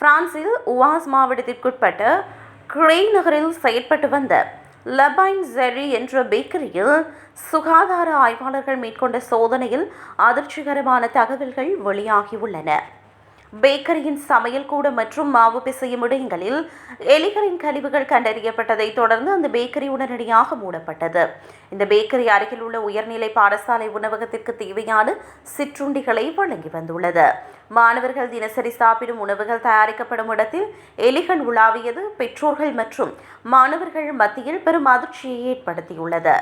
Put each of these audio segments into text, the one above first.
பிரான்சில் உவாஸ் மாவட்டத்திற்குட்பட்ட கிரே நகரில் செயற்பட்டு வந்த லபைன் ஜெரி என்ற பேக்கரியில் சுகாதார ஆய்வாளர்கள் மேற்கொண்ட சோதனையில் அதிர்ச்சிகரமான தகவல்கள் வெளியாகியுள்ளன. பேக்கரியின் சமையல் கூட மற்றும் மாவு பிசையும் இடங்களில் எலிகளின் கழிவுகள் கண்டறியப்பட்டதை தொடர்ந்து அந்த பேக்கரி உடனடியாக மூடப்பட்டது. இந்த பேக்கரி அருகில் உள்ள உயர்நிலை பாடசாலை உணவகத்திற்கு தேவையான சிற்றுண்டிகளை வழங்கி வந்துள்ளது. மாணவர்கள் தினசரி சாப்பிடும் உணவுகள் தயாரிக்கப்படும் இடத்தில் எலிகள் உலாவியது பெற்றோர்கள் மற்றும் மாணவர்கள் மத்தியில் பெரும் அதிர்ச்சியை ஏற்படுத்தியுள்ளது.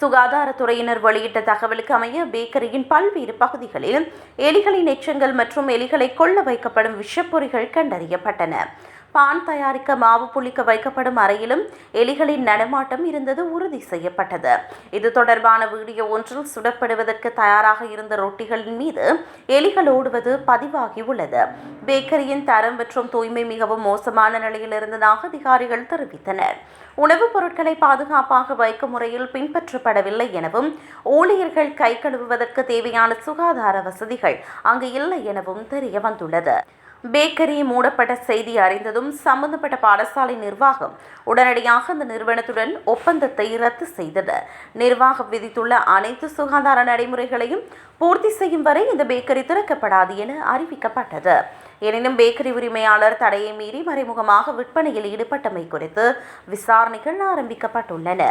சுகாதாரத்துறையினர் வெளியிட்ட தகவலுக்கு அமைய பேக்கரியின் பல்வேறு பகுதிகளில் எலிகளின் எச்சங்கள் மற்றும் எலிகளை கொள்ள வைக்கப்படும் விஷப்பொறிகள் கண்டறியப்பட்டன. பான் தயாரிக்க மாவு புளிக்க வைக்கப்படும் அறையிலும் எலிகளின் நடமாட்டம் இருந்தது உறுதி செய்யப்பட்டது. இது தொடர்பான வீடியோ ஒன்றில் சுடப்படுவதற்கு தயாராக இருந்த ரொட்டிகளின் மீது எலிகள் ஓடுவது பதிவாகியுள்ளது பேக்கரியின் தரம் மற்றும் தூய்மை மிகவும் மோசமான நிலையில் இருந்ததாக அதிகாரிகள் தெரிவித்தனர். உணவுப் பொருட்களை பாதுகாப்பாக வைக்கும் முறையில் பின்பற்றப்படவில்லை எனவும் ஊழியர்கள் கை கழுவுவதற்கு தேவையான சுகாதார வசதிகள் அங்கு இல்லை எனவும் தெரிய வந்துள்ளது பேக்கரி மூடப்பட்ட செய்தி அறிந்ததும் சம்பந்தப்பட்ட பாடசாலை நிர்வாகம் உடனடியாக அந்த நிறுவனத்துடன் ஒப்பந்தத்தை ரத்து செய்தது. நிர்வாகம் விதித்துள்ள அனைத்து சுகாதார நடைமுறைகளையும் பூர்த்தி செய்யும் வரை இந்த பேக்கரி திறக்கப்படாது என அறிவிக்கப்பட்டது. எனினும் பேக்கரி உரிமையாளர் தடையை மீறி மறைமுகமாக விற்பனையில் ஈடுபட்டமை குறித்து விசாரணைகள் ஆரம்பிக்கப்பட்டுள்ளன.